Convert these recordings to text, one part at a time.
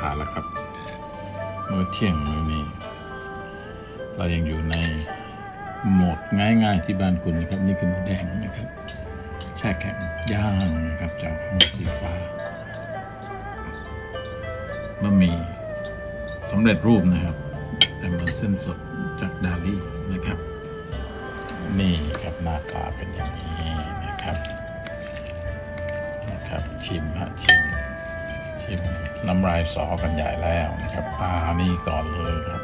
ทานแล้วครับมื้อเที่ยงมื้อนี้ เรายังอยู่ในโหมดง่ายๆที่บ้านคุณนะครับ นี่คือหมูแดงนะครับแช่แข็งย่างนะครับจากห้องสีฟ้าบะหมี่สำเร็จรูปนะครับ แต่มือนเส้นสดจากดาลี่นะครับ นี่ครับหน้าตาเป็นอย่างนี้นะครับนะครับชิมฮะชิม ชิมน้ำลายสอกันใหญ่แล้วนะครับปลานี่ก่อนเลยครับ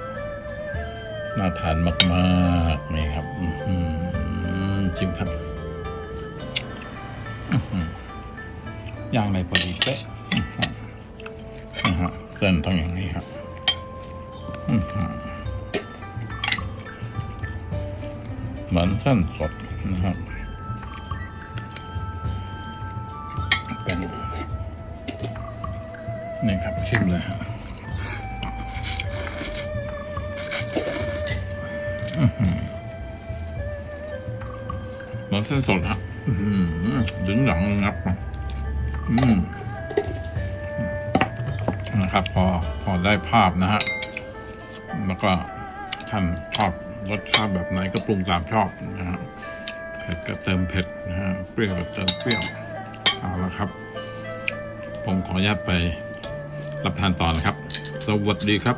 น่าทานมากๆนี่ครับอื้อหือชิมครับอย่างในพอดีเป๊ะนะฮะเส้นต้องอย่างนี้ครับเหมือนเส้นสดนะครับเป็น นี่ครับชิมเลยฮะอื้อเหมือนเส้นสดฮะดึงหลังงับนะครับ พอพอได้ภาพนะฮะ แล้วก็ท่านชอบรสชาติแบบไหนก็ปรุงตามชอบนะฮะเผ็ดก็เติมเผ็ดนะฮะเปรี้ยวก็เติมเปรี้ยวเอาละครับ ผมขออนุญาตไป รับทานต่อนะครับ สวัสดีครับ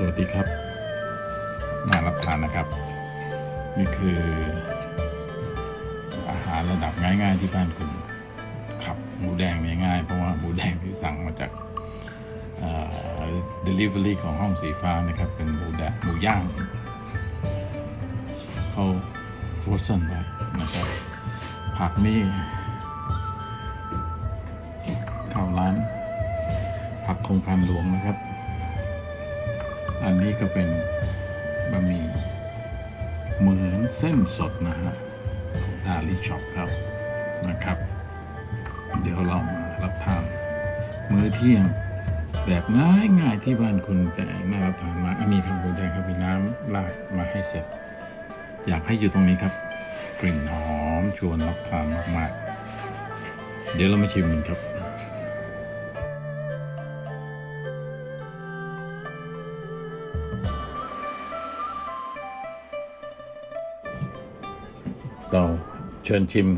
สวัสดีครับมารับทานนะครับ นี่คือ อาหารระดับง่าย ๆ ที่บ้านคุณขับหมูแดงเนี่ยง่าย เพราะว่าหมูแดงที่สั่งมาจากเอ่อ delivery ของห้องสีฟ้านะครับ เป็นหมูแดงหมูย่างเขาฟรอสเซนไว้นะครับ ผักนี่เข้าร้านผักโคงการหลวงนะครับ อันนี้ก็เป็นบะหมี่เหมือนเส้นสดนะฮะองดาลิช็อปครับนะครับ เดี๋ยวเรามารับทานมื้อเที่ยงแบบง่ายง่ายที่บ้านคุณแต่น่ารับทานมากอันนี้ทำหมูแดงครับมีน้ำราดมาให้เสร็จ อยากให้อยู่ตรงนี้ครับ กลิ่นหอมชวนรับทานมากๆ เดี๋ยวเรามาชิมกันครับ เราเชิญชิม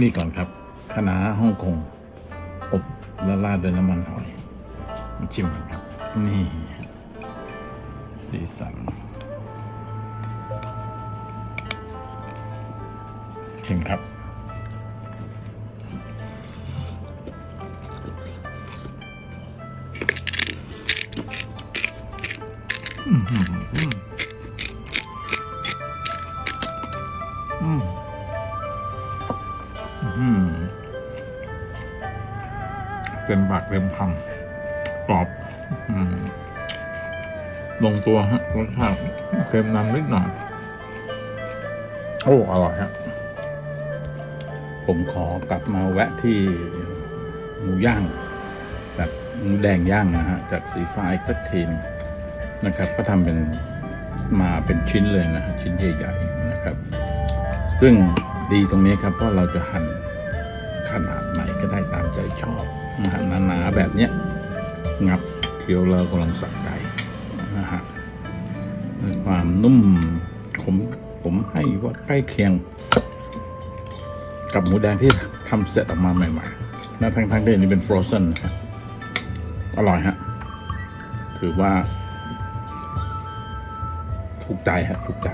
นี่ก่อนครับคณะน้าฮ่องกงอบและราดด้วยน้ำมันหอยมาชิมกันครับ นี่ สีสันชิมครับ อืมอืมเต็มปากเต็มคำกรอบ อืมลงตัวฮะรสชาติเค็มนำนิดหน่อยโอ้อร่อยฮะผมขอกลับมาแวะที่หมูย่างแบบหมูแดงย่างนะฮะจากสีฟ้าอีกสักทีนนะครับ ก็ทำเป็นมาเป็นชิ้นเลยนะ ชิ้นใหญ่ๆนะครับ ซึ่งดีตรงนี้ครับเพราะเราจะหั่นขนาดไหนก็ได้ตามใจชอบนะฮะหนาๆแบบเนี้ยงับเคี้ยวเรากำลังสักใจนะฮะความนุ่มผมผมให้ว่าใกล้เคียง กับหมูแดงที่ทำเสร็จออกมาใหม่ๆนะทั้งทั้งๆที่อันนี้เป็นฟรอสเซนนะครับอร่อยฮะถือว่า ถูกใจฮะถูกใจ